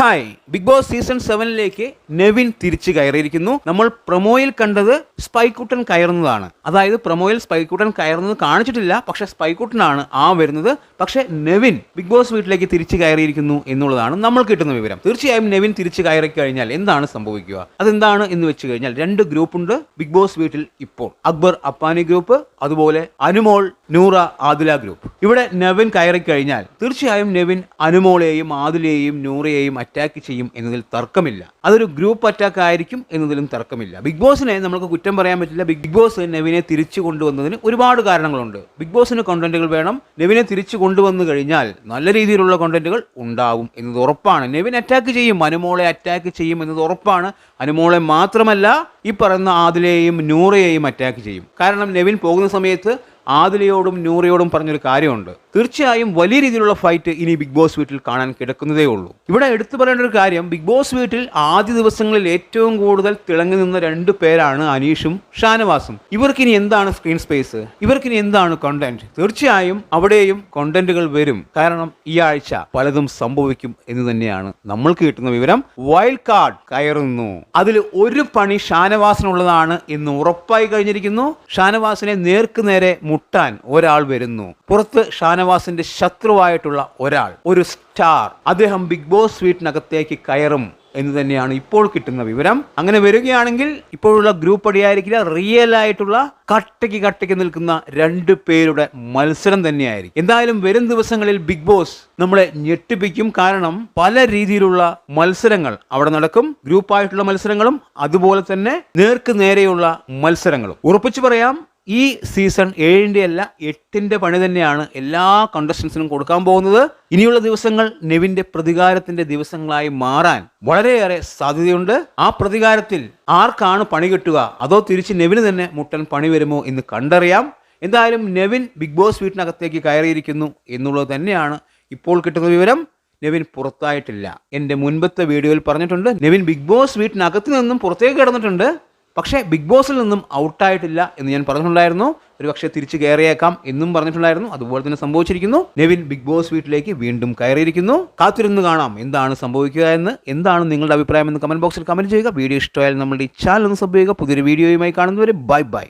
Hi big boss season സെവനിലേക്ക് നെവിൻ തിരിച്ചു കയറിയിരിക്കുന്നു. നമ്മൾ പ്രൊമോയിൽ കണ്ടത് സ്പൈക്കുട്ടൻ കയറുന്നതാണ്. അതായത് പ്രൊമോയിൽ സ്പൈക്കുട്ടൻ കയറുന്നത് കാണിച്ചിട്ടില്ല പക്ഷെ സ്പൈക്കുട്ടനാണ് ആ വരുന്നത്. പക്ഷെ നെവിൻ ബിഗ് ബോസ് വീട്ടിലേക്ക് തിരിച്ചു കയറിയിരിക്കുന്നു എന്നുള്ളതാണ് നമ്മൾ കിട്ടുന്ന വിവരം. തീർച്ചയായും നെവിൻ തിരിച്ചു കയറി കഴിഞ്ഞാൽ എന്താണ് സംഭവിക്കുക? അതെന്താണ് എന്ന് വെച്ച് കഴിഞ്ഞാൽ രണ്ട് ഗ്രൂപ്പുണ്ട് ബിഗ് ബോസ് വീട്ടിൽ ഇപ്പോൾ. അക്ബർ അപ്പാനി ഗ്രൂപ്പ് അതുപോലെ അനുമോൾ നൂറ ആദില ഗ്രൂപ്പ്. ഇവിടെ നെവിൻ കയറി കഴിഞ്ഞാൽ തീർച്ചയായും നെവിൻ അനുമോളെയും ആദിലയെയും നൂറയെയും അറ്റാക്ക് ചെയ്യും എന്നതിൽ തർക്കമില്ല. അതൊരു ഗ്രൂപ്പ് അറ്റാക്ക് ആയിരിക്കും എന്നതിലും തർക്കമില്ല. ബിഗ് ബോസിനെ നമുക്ക് കുറ്റം പറയാൻ പറ്റില്ല. ബിഗ് ബോസ് നെവിനെ തിരിച്ചു കൊണ്ടുവന്നതിന് ഒരുപാട് കാരണങ്ങളുണ്ട്. ബിഗ് ബോസിന് കണ്ടന്റുകൾ വേണം. നെവിനെ തിരിച്ചു കൊണ്ടുവന്നു കഴിഞ്ഞാൽ നല്ല രീതിയിലുള്ള കണ്ടന്റുകൾ ഉണ്ടാവും എന്നത് ഉറപ്പാണ്. നെവിൻ അറ്റാക്ക് ചെയ്യും അനുമോളെ അറ്റാക്ക് ചെയ്യും എന്നത് ഉറപ്പാണ്. അനുമോളെ മാത്രമല്ല ഈ പറയുന്ന ആദിലയെയും നൂറയെയും അറ്റാക്ക് ചെയ്യും. കാരണം നെവിൻ പോകുന്ന സമയത്ത് ആദിലയോടും നൂറയോടും പറഞ്ഞൊരു കാര്യമുണ്ട്. തീർച്ചയായും വലിയ രീതിയിലുള്ള ഫൈറ്റ് ഇനി ബിഗ് ബോസ് വീട്ടിൽ കാണാൻ കിടക്കുന്നതേ ഉള്ളൂ. ഇവിടെ എടുത്തു പറയേണ്ട ഒരു കാര്യം ബിഗ് ബോസ് വീട്ടിൽ ആദ്യ ദിവസങ്ങളിൽ ഏറ്റവും കൂടുതൽ തിളങ്ങി നിന്ന രണ്ട് പേരാണ് അനീഷും ഷാനവാസും. ഇവർക്കിനി എന്താണ് സ്ക്രീൻ സ്പേസ് ഇവർക്കിനി എന്താണ് കണ്ടന്റ് തീർച്ചയായും അവിടെയും കണ്ടന്റുകൾ വരും. കാരണം ഈ ആഴ്ച പലതും സംഭവിക്കും എന്ന് തന്നെയാണ് നമ്മൾക്ക് കിട്ടുന്ന വിവരം. വൈൽഡ് കാർഡ് കയറുന്നു അതിൽ ഒരു പണി ഷാനവാസിനുള്ളതാണ് എന്ന് ഉറപ്പായി കഴിഞ്ഞിരിക്കുന്നു. ഷാനവാസിനെ നേർക്ക് നേരെ മുട്ടാൻ ഒരാൾ വരുന്നു. പുറത്ത് ഷാനവാസിന്റെ ശത്രുവായിട്ടുള്ള ഒരാൾ ഒരു സ്റ്റാർ. അദ്ദേഹം ബിഗ് ബോസ് വീട്ടിനകത്തേക്ക് കയറും എന്ന് തന്നെയാണ് ഇപ്പോൾ കിട്ടുന്ന വിവരം. അങ്ങനെ വരികയാണെങ്കിൽ ഇപ്പോഴുള്ള ഗ്രൂപ്പ് അടിയായിരിക്കില്ല റിയൽ ആയിട്ടുള്ള കട്ടയ്ക്ക് കട്ടയ്ക്ക് നിൽക്കുന്ന രണ്ട് പേരുടെ മത്സരം തന്നെയായിരിക്കും. എന്തായാലും വരും ദിവസങ്ങളിൽ ബിഗ് ബോസ് നമ്മളെ ഞെട്ടിപ്പിക്കും. കാരണം പല രീതിയിലുള്ള മത്സരങ്ങൾ അവിടെ നടക്കും. ഗ്രൂപ്പായിട്ടുള്ള മത്സരങ്ങളും അതുപോലെ തന്നെ നേർക്ക് നേരെയുള്ള മത്സരങ്ങളും. ഉറപ്പിച്ചു പറയാം ഈ സീസൺ ഏഴിന്റെ അല്ല എട്ടിന്റെ പണി തന്നെയാണ് എല്ലാ കണ്ടസ്റ്റൻസിനും കൊടുക്കാൻ പോകുന്നത്. ഇനിയുള്ള ദിവസങ്ങൾ നെവിന്റെ പ്രതികാരത്തിന്റെ ദിവസങ്ങളായി മാറാൻ വളരെയേറെ സാധ്യതയുണ്ട്. ആ പ്രതികാരത്തിൽ ആർക്കാണ് പണി കിട്ടുക? അതോ തിരിച്ച് നെവിന് തന്നെ മുട്ടൻ പണി വരുമോ എന്ന് കണ്ടറിയാം. എന്തായാലും നെവിൻ ബിഗ് ബോസ് വീട്ടിനകത്തേക്ക് കയറിയിരിക്കുന്നു എന്നുള്ളത് തന്നെയാണ് ഇപ്പോൾ കിട്ടുന്ന വിവരം. നെവിൻ പുറത്തായിട്ടില്ല. എന്റെ മുൻപത്തെ വീഡിയോയിൽ പറഞ്ഞിട്ടുണ്ട് നെവിൻ ബിഗ് ബോസ് വീട്ടിനകത്ത് നിന്നും പുറത്തേക്ക് കിടന്നിട്ടുണ്ട്. പക്ഷേ ബിഗ് ബോസിൽ നിന്നും ഔട്ടായിട്ടില്ല എന്ന് ഞാൻ പറഞ്ഞിട്ടുണ്ടായിരുന്നു. ഒരു പക്ഷേ തിരിച്ച് കയറിയേക്കാം എന്നും പറഞ്ഞിട്ടുണ്ടായിരുന്നു. അതുപോലെ തന്നെ സംഭവിച്ചിരിക്കുന്നു. നെവിൻ ബിഗ് ബോസ് വീട്ടിലേക്ക് വീണ്ടും കയറിയിരിക്കുന്നു. കാത്തിരുന്ന് കാണാം എന്താണ് സംഭവിക്കുക എന്ന് എന്താണ് നിങ്ങളുടെ അഭിപ്രായം എന്ന് കമന്റ് ബോക്സിൽ കമന്റ് ചെയ്യുക. വീഡിയോ ഇഷ്ടമായാലും നമ്മുടെ ഈ ചാനൽ ഒന്ന് ചെയ്യുക. പുതിയൊരു വീഡിയോയുമായി കാണുന്നവരെ ബൈ ബൈ.